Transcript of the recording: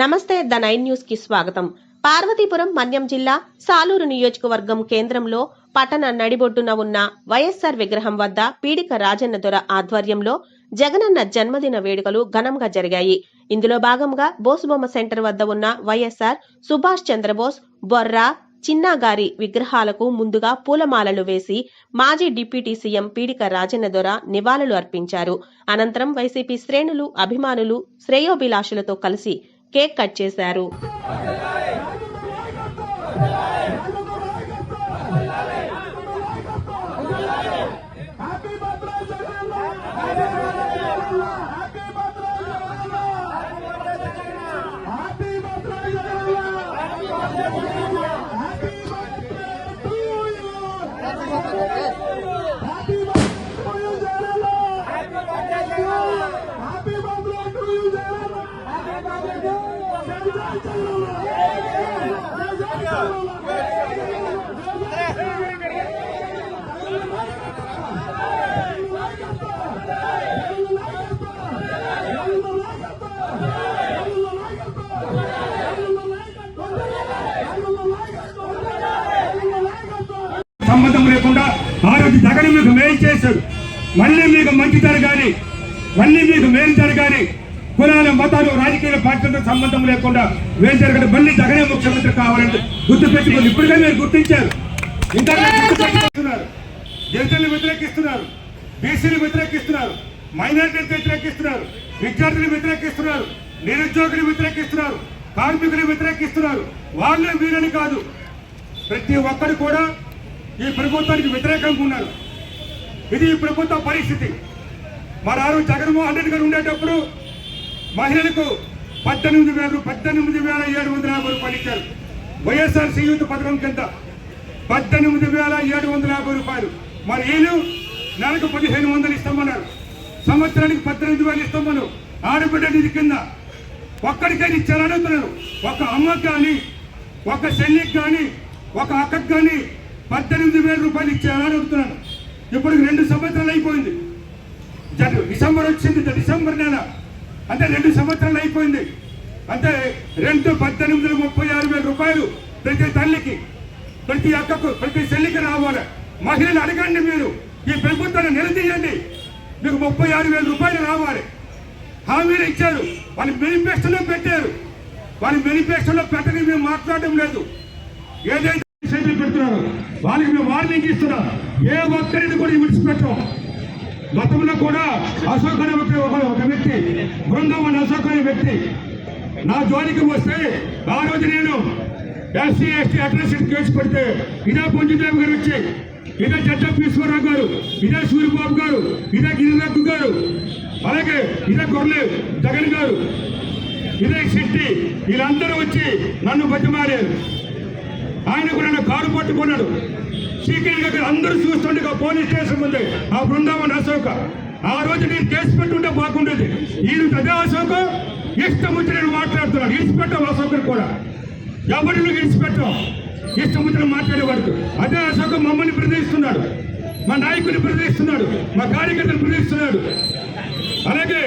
నమస్తే the nine న్యూస్కి స్వాగతం. పార్వతీపురం మన్యం జిల్లా సాలూరు నియోజకవర్గం కేంద్రంలో పట్టణ నడిబొడ్డున ఉన్న వైఎస్సార్ విగ్రహం వద్ద పీడిక రాజన్న దొర ఆధ్వర్యంలో జగనన్న జన్మదిన వేడుకలు ఘనంగా జరిగాయి. ఇందులో భాగంగా బోసుబొమ్మ సెంటర్ వద్ద ఉన్న వైఎస్ఆర్ సుభాష్ చంద్రబోస్ బొర్రా చిన్నాగారి విగ్రహాలకు ముందుగా పూలమాలలు వేసి మాజీ డిప్యూటీ సీఎం పీడిక రాజన్న దొర నివాళులు అర్పించారు. అనంతరం వైసీపీ శ్రేణులు అభిమానులు శ్రేయోభిలాషులతో కలిసి కేక్ కట్ చేశారు. హ్యాపీ బర్త్డే సంబంధం లేకుండా ఆ రోజు జగన్ మీకు మేలు చేశాడు. మళ్ళీ మీకు మంచి జరగాలి. మళ్ళీ మీకు మేలు జరగాలి. కులాల మతాలు రాజకీయ పార్టీలతో సంబంధం లేకుండా వేశారు కదా మళ్ళీ జగనే ముఖ్యమంత్రి కావాలని గుర్తు పెట్టుకుని ఇప్పటికే మీరు గుర్తించారు. ఇంకా దళితులను వ్యతిరేకిస్తున్నారు. బీసీలు వ్యతిరేకిస్తున్నారు. మైనార్టీలు వ్యతిరేకిస్తున్నారు. విద్యార్థులు వ్యతిరేకిస్తున్నారు. నిరుద్యోగులు వ్యతిరేకిస్తున్నారు. కార్మికులు వ్యతిరేకిస్తున్నారు. వాళ్ళే వీరని కాదు. ప్రతి ఒక్కరు కూడా ఈ ప్రభుత్వానికి వ్యతిరేకంగా ఉన్నారు. ఇది ఈ ప్రభుత్వ పరిస్థితి. మరి ఆ రోజు జగన్మోహన్ రెడ్డి గారు ఉండేటప్పుడు మహిళలకు పద్దెనిమిది వేలు పద్దెనిమిది వేల ఏడు వందల యాభై రూపాయలు ఇచ్చారు. వైఎస్ఆర్ సీయుత పథకం కింద పద్దెనిమిది వేల ఏడు వందల యాభై రూపాయలు. మరి వీళ్ళు నెలకు పదిహేను వందలు ఇస్తామన్నారు. సంవత్సరానికి పద్దెనిమిది వేలు ఇస్తామన్నారు. ఆడబిడ్డ నిధి కింద ఒక్కడికైనా ఇచ్చారని అడుగుతున్నారు. ఒక అమ్మకి కానీ ఒక చెల్లికి కానీ ఒక అక్కకి కానీ పద్దెనిమిది వేల రూపాయలు ఇచ్చారని అడుగుతున్నాను ఇప్పుడు రెండు సంవత్సరాలు అయిపోయింది. జన- డిసెంబర్ వచ్చింది డిసెంబర్ నెల అంటే రెండు సంవత్సరాలు అయిపోయింది. అంటే రెండు పద్దెనిమిది వందల ముప్పై ఆరు వేల రూపాయలు ప్రతి తల్లికి ప్రతి అక్కకు ప్రతి చెల్లికి రావాలి. మహిళలు అడగండి మీరు ఈ ప్రభుత్వాన్ని నిలదీయండి. మీకు ముప్పై ఆరు వేల రూపాయలు రావాలి. హామీలు ఇచ్చారు. వాళ్ళు మేనిఫెస్టోలో పెట్టారు. వాళ్ళు మేనిఫెస్టోలో పెట్టని మేము మాట్లాడడం లేదు. ఏదైతే పెడుతున్నారు వాళ్ళకి మేము వార్నింగ్ ఇస్తున్నాం. ఏ ఒక్కరిని కూడా విడిచిపెట్టం. గతంలో కూడా అశోక్ అనే ఒక ఒక- వ్యక్తి బృందం అశోక్ అనే వ్యక్తి. నా జోలికి వస్తే ఆ రోజు నేను ఎస్సీ ఎస్టీ అట్రాసిటీ కేసు పెడితే ఇదే పొంజుదేవి గారు వచ్చి ఇదే జడ్జప్యేశ్వరరావు గారు ఇదే సూర్యబాబు గారు ఇదే గిరిరద్దు గారు అలాగే ఇదే గొర్రె జగన్ గారు ఇదే శెట్టి వీళ్ళందరూ వచ్చి నన్ను బతిమారారు ఆయన కూడా నన్ను కారు పట్టుకున్నాడు. సీక్రెట్ దగ్గర అందరూ చూస్తుండగా పోలీస్ స్టేషన్ ఉంది ఆ బృందావన్ అశోక. ఆ రోజు నేను కేసు పెట్టుంటే బాగుండేది ఈయన అదే అశోక ఇష్టం వచ్చి నేను మాట్లాడుతున్నాను. ఇడిచిపెట్టాం అశోకర్ కూడా. ఎవరిని ఇన్స్పెక్టర్ ఇష్టం వచ్చిన మాట్లాడేవాడు అదే అశోక మమ్మల్ని ప్రదర్శిస్తున్నాడు. మా నాయకుడిని ప్రదర్శిస్తున్నాడు. మా కార్యకర్తను ప్రదర్శిస్తున్నాడు. అలాగే